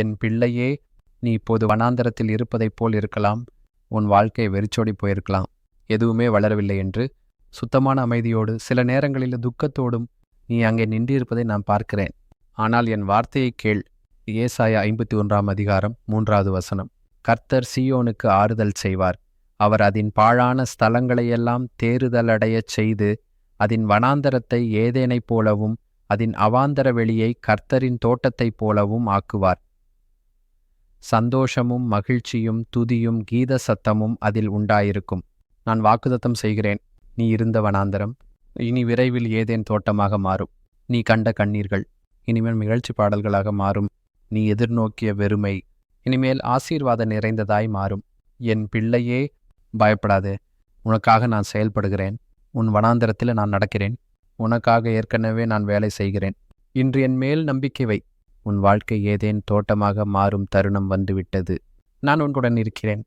என் பிள்ளையே நீ இப்போது வனாந்தரத்தில் இருப்பதைப் போல் இருக்கலாம். உன் வாழ்க்கை வெறிச்சோடி போயிருக்கலாம். எதுவுமே வளரவில்லை என்று சுத்தமான அமைதியோடு சில நேரங்களில் துக்கத்தோடும் நீ அங்கே நின்றிருப்பதை நான் பார்க்கிறேன். ஆனால் என் வார்த்தையை கேள். ஏசாயா ஐம்பத்தி ஒன்றாம் அதிகாரம் மூன்றாவது வசனம். கர்த்தர் சீயோனுக்கு ஆறுதல் செய்வார். அவர் அதன் பாழான ஸ்தலங்களையெல்லாம் தேறுதலடையச் செய்து அதன் வனாந்தரத்தை ஏதேனைப் போலவும் அதன் அவாந்தர வெளியை கர்த்தரின் தோட்டத்தைப் போலவும் ஆக்குவார். சந்தோஷமும் மகிழ்ச்சியும் துதியும் கீத சத்தமும் அதில் உண்டாயிருக்கும். நான் வாக்குதத்தம் செய்கிறேன். நீ இருந்த வனாந்தரம். இனி விரைவில் ஏதேன் தோட்டமாக மாறும். நீ கண்ட கண்ணீர்கள். இனிமேல் நிகழ்ச்சி பாடல்களாக மாறும். நீ எதிர்நோக்கிய வெறுமை. இனிமேல் ஆசீர்வாத நிறைந்ததாய் மாறும். என் பிள்ளையே பயப்படாதே. உனக்காக நான் செயல்படுகிறேன். உன் வனாந்தரத்தில் நான் நடக்கிறேன். உனக்காக ஏற்கனவே நான் வேலை செய்கிறேன். இன்று என் மேல் நம்பிக்கை வை. உன் வாழ்க்கை ஏதேன் தோட்டமாக மாறும் தருணம் வந்துவிட்டது. நான் உன்னுடன் இருக்கிறேன்.